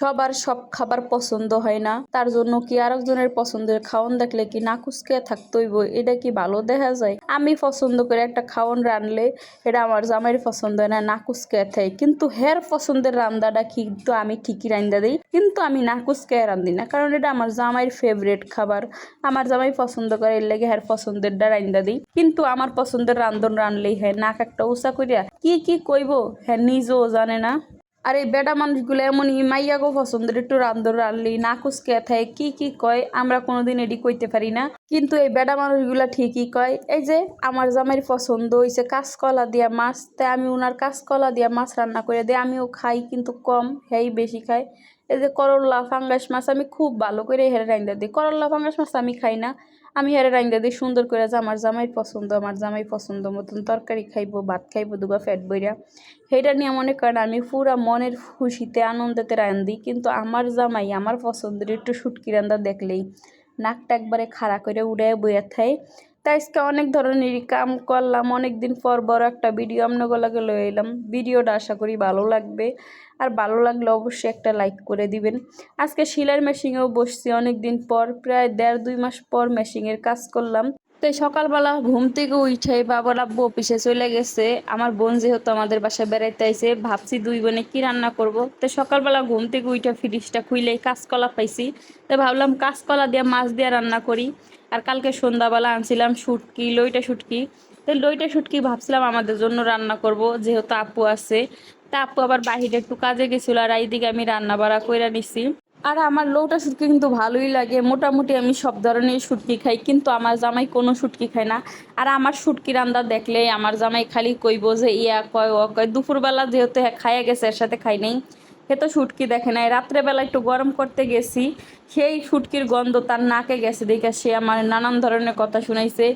সবার সব খাবার পছন্দ হয় না। তার জন্য কি আরেকজনের পছন্দের খাওয়ান দেখলে কি না কুচকে থাকতেইব এটা কি ভালো দেখা যায়? আমি পছন্দ করে একটা খাওয়ান রানলে এটা আমার জামাইয়ের পছন্দ হয় না না কুচকে থাকে কিন্তু হের পছন্দের রান্দাটা কিন্তু আমি ঠিকই রান্দা দিই। কিন্তু আমি না কুচকে রান্ধি না, কারণ এটা আমার জামাইয়ের ফেভারিট খাবার। আমার জামাই পছন্দ করে এর লেগে হের পছন্দেরটা রান্দা দিই। কিন্তু আমার পছন্দের রান্ধন রানলেই হ্যাঁ নাক একটা উষা করিয়া কি কি কইব? হ্যাঁ নিজেও জানে না। আর এই বেডা মানুষগুলো এমনই মাইয়াগো পছন্দের, একটু রান্ধর রানলি না কুচকে থাকে কি কি কয়, আমরা কোনোদিন এটি কইতে পারি না। কিন্তু এই বেটা মানুষগুলো ঠিকই কয়, এই যে আমার জামাইয়ের পছন্দ হয়েছে কাঁচকলা দিয়া মাছ, তাই আমি ওনার কাঁচকলা দিয়া মাছ রান্না করে দিই, আমিও খাই, কিন্তু কম, হেই বেশি খাই এই যে করল্লা ফাঙ্গাস মাছ আমি খুব ভালো করে হেরে রান্দা দিই। করল্লা ফাঙ্গাস মাছ আমি খাই না। আমি হেরে রান্দা দিই সুন্দর করে যে আমার জামাই পছন্দ, আমার জামাই পছন্দ মতন তরকারি খাইবো, ভাত খাইবো, দুগা ফ্যাট বইরা। সেইটা নিয়ে মনে করেন আমি পুরা মনের খুশিতে, আনন্দতে আনন্দেতে রান্ধি কিন্তু আমার জামাই আমার পছন্দের একটু শুটকি রান্দা দেখলেই নাকটা একবারে খাড়া করে উড়ে বইয়া থাই তাই আজকে অনেক ধরনের কাম করলাম। অনেক দিন পর বড় একটা ভিডিও আপনাগুলোকে লয়ে এলাম। ভিডিওটা আশা করি ভালো লাগবে। আর ভালো লাগলে অবশ্যই একটা লাইক করে দিবেন। আজকে সেলাই মেশিনেও বসছি অনেক দিন পর, প্রায় দেড় দুই মাস পর মেশিনের কাজ করলাম। তো এই সকালবেলা ঘুম থেকে উঠে বাবার আব্বু অফিসে চলে গেছে। আমার বোন যেহেতু আমাদের বাসায় বেড়াইতে আইছে, ভাবছি দুই বোনে কি রান্না করব। তো সকালবেলা ঘুম থেকে উঠে ফ্রিজটা খুইলেই কাঁচকলা পাইছি। তো ভাবলাম কাঁচকলা দিয়ে মাছ দিয়ে রান্না করি। আর কালকে সন্ধ্যাবেলা আনছিলাম শুটকি, লইটা শুটকি। তো লইটা শুটকি ভাবছিলাম আমাদের জন্য রান্না করব, যেহেতু আপু আছে। তা আপু আবার বাহিরে একটু কাজে গেছিল আর এইদিকে আমি রান্না বাড়া কইরা নিছি। আর আমার লৌটা শুটকি কিন্তু ভালোই লাগে। মোটামুটি আমি সব ধরনের শুটকি খাই, কিন্তু আমার জামাই কোনো শুটকি খায় না। আর আমার শুটকি রান্না দেখলে আমার জামাই খালি কইব যে ইয়া কয়, ও কয়। দুপুরবেলা যেহেতু খাইয়া গেছে, এর সাথে খাই নেই। সে তো শুটকি দেখে নাই। রাত্রেবেলা একটু গরম করতে গেছি, সেই শুটকির গন্ধ তার নাকে গেছে দেখে সে আমার নানান ধরনের কথা শুনাইছে।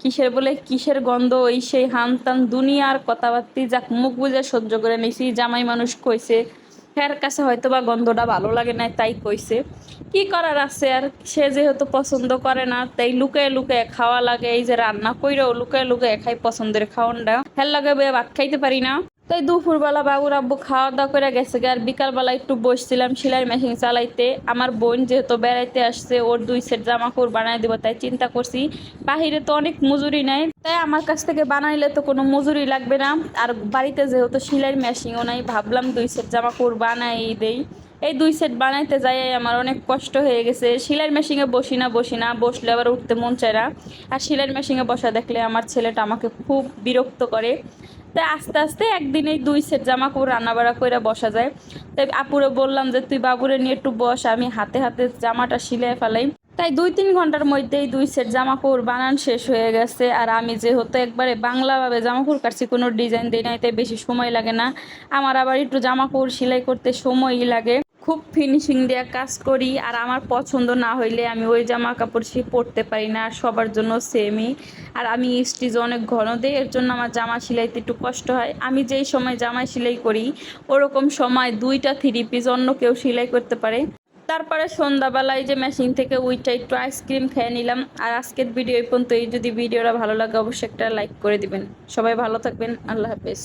কিসের বলে, কিসের গন্ধ ওই সেই হান তান দুনিয়ার কথাবার্তি, যাক মুখ বুঝে সহ্য করে নিছি, জামাই মানুষ কইছে, ফের কাছে হয়তো বা গন্ধটা ভালো লাগে না তাই কইছে। কি করার আছে আর, সে যেহেতু পছন্দ করে না, তাই লুকায় লুকায় খাওয়া লাগে, এই যে রান্না কইরেও লুকায় লুকায় খাই পছন্দের খাওয়ানটা। হেল লাগে ভাত খাইতে পারি না। তাই দুপুরবেলা বাবুর আব্বু খাওয়া দাওয়া করে গেছে আর বিকালবেলা একটু বসছিলাম সেলাই মেশিন চালাইতে। আমার বোন যেহেতু বেড়াইতে আসছে, ওর দুই সেট জামা কাপড় বানাই দিব, তাই চিন্তা করছি। বাহিরে তো অনেক মজুরি নাই, তাই আমার কাছ থেকে বানাইলে তো কোনো মজুরি লাগবে না। আর বাড়িতে যেহেতু সেলাই মেশিনও নাই, ভাবলাম দুই সেট জামা কাপড় বানাই দেই। এই দুই সেট বানাইতে যাই আমার অনেক কষ্ট হয়ে গেছে। সেলাই মেশিনে বসি না বসি না, বসলে আবার উঠতে মন চায় না। আর সেলাই মেশিনে বসা দেখলে আমার ছেলেটা আমাকে খুব বিরক্ত করে। তাই আস্তে আস্তে একদিন এই দুই সেট জামা কাপড় রান্নাবাড়া করে বসা যায়। তাই আপুরে বললাম যে, তুই বাবুরে নিয়ে একটু বস, আমি হাতে হাতে জামাটা সিলাই ফেলাই। তাই দুই তিন ঘণ্টার মধ্যেই দুই সেট জামা কাপড় বানান শেষ হয়ে গেছে। আর আমি যেহেতু একবারে বাংলাভাবে জামা কাপড় কাটছি, কোনো ডিজাইন দিই নাই, তাই বেশি সময় লাগে না। আমার আবার একটু জামা কাপড় সেলাই করতে সময়ই লাগে। খুব ফিনিশিং দিয়ে কাজ করি, আর আমার পছন্দ না হইলে আমি ওই জামা কাপড় সে পরতে পারি না, আর সবার জন্য সেমই আর আমি স্টিচ অনেক ঘন দিই, এর জন্য আমার জামা সেলাইতে একটু কষ্ট হয়। আমি যেই সময় জামা সেলাই করি, ওরকম সময় দুইটা থ্রি পিস অন্য কেউ সেলাই করতে পারে। তারপরে সন্ধ্যাবেলায় যে মেশিন থেকে উইটা একটু আইসক্রিম খেয়ে নিলাম, আর আজকের ভিডিও এই পর্যন্ত এই যদি ভিডিওটা ভালো লাগে, অবশ্যই একটা লাইক করে দিবেন। সবাই ভালো থাকবেন, আল্লাহ হাফেজ।